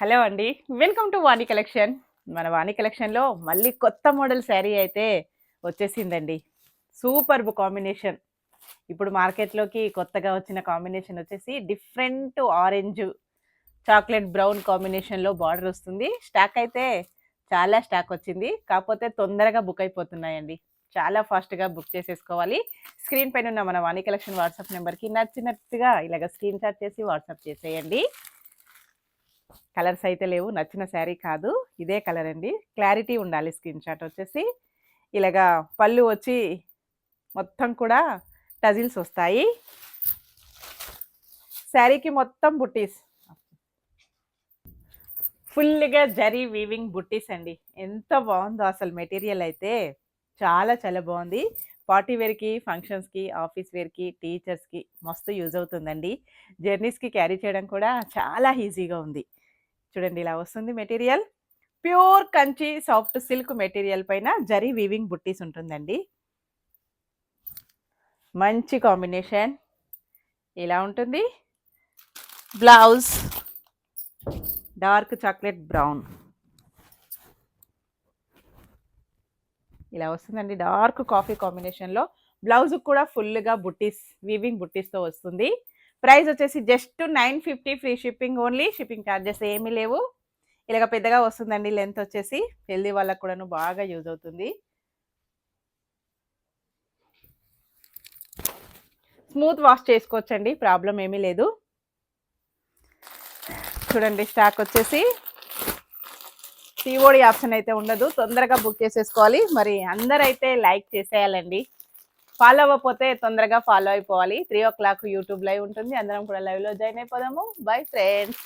Hello అండి. Welcome to Vani collection. మన వాణి కలెక్షన్లో మళ్ళీ కొత్త మోడల్ శారీ అయితే వచ్చేసిందండి. Super combination. ఇప్పుడు మార్కెట్లోకి కొత్తగా వచ్చిన కాంబినేషన్ వచ్చేసి డిఫరెంట్ ఆరెంజ్ చాక్లెట్ బ్రౌన్ కాంబినేషన్లో బార్డర్ వస్తుంది. స్టాక్ అయితే చాలా స్టాక్ వచ్చింది. కాకపోతే తొందరగా బుక్ అయిపోతున్నాయండి. చాలా ఫాస్ట్గా బుక్ చేసేసుకోవాలి. స్క్రీన్ పైన ఉన్న మన వాణి కలెక్షన్ వాట్సాప్ నెంబర్కి నచ్చినట్టుగా ఇలాగ స్క్రీన్ షాట్ చేసి వాట్సాప్ చేసేయండి. కలర్స్ అయితే లేవు నచ్చిన శారీ కాదు. ఇదే కలర్ అండి. క్లారిటీ ఉండాలి స్క్రీన్ షాట్ వచ్చేసి. ఇలాగా పళ్ళు వచ్చి మొత్తం కూడా టజిల్స్ వస్తాయి. శారీకి మొత్తం బుట్టీస్ ఫుల్గా జరీ వీవింగ్ బుట్టీస్ అండి. ఎంత బాగుందో అసలు మెటీరియల్ అయితే. చాలా చాలా బాగుంది. పార్టీ వేర్కి ఫంక్షన్స్కి ఆఫీస్ వేర్కి టీచర్స్కి మస్తు యూజ్ అవుతుందండి. జర్నీస్కి క్యారీ చేయడం కూడా చాలా ఈజీగా ఉంది. చూడండి ఇలా వస్తుంది material. Pure Kanchi soft silk material పైన జరీ వీవింగ్ బుట్టీస్ ఉంటుందండి. మంచి కాంబినేషన్. ఇలా ఉంటుంది. బ్లౌజ్. Dark chocolate brown. ఇలా వస్తుందండి డార్క్ కాఫీ కాంబినేషన్లో. బ్లౌజ్ కూడా ఫుల్గా బుట్టీస్ వీవింగ్ బుట్టీస్తో వస్తుంది. ప్రైస్ వచ్చేసి just nine fifty free shipping only. Shipping charges ఏమీ లేవు. ఇలాగ పెద్దగా వస్తుందండి లెంత్ వచ్చేసి. హెల్దీ వాళ్ళకు కూడాను బాగా యూజ్ అవుతుంది. స్మూత్ వాష్ చేసుకోవచ్చండి. ప్రాబ్లం ఏమీ లేదు. చూడండి స్టాక్ వచ్చేసి సిఓడి ఆప్షన్ అయితే ఉండదు. తొందరగా బుక్ చేసేసుకోవాలి. మరి అందరైతే లైక్ చేసేయాలండి. ఫాలో అవ్వకపోతే తొందరగా ఫాలో అయిపోవాలి. Three o'clock YouTube live ఉంటుంది. అందరం కూడా లైవ్లో జాయిన్ అయిపోదాము. Bye friends.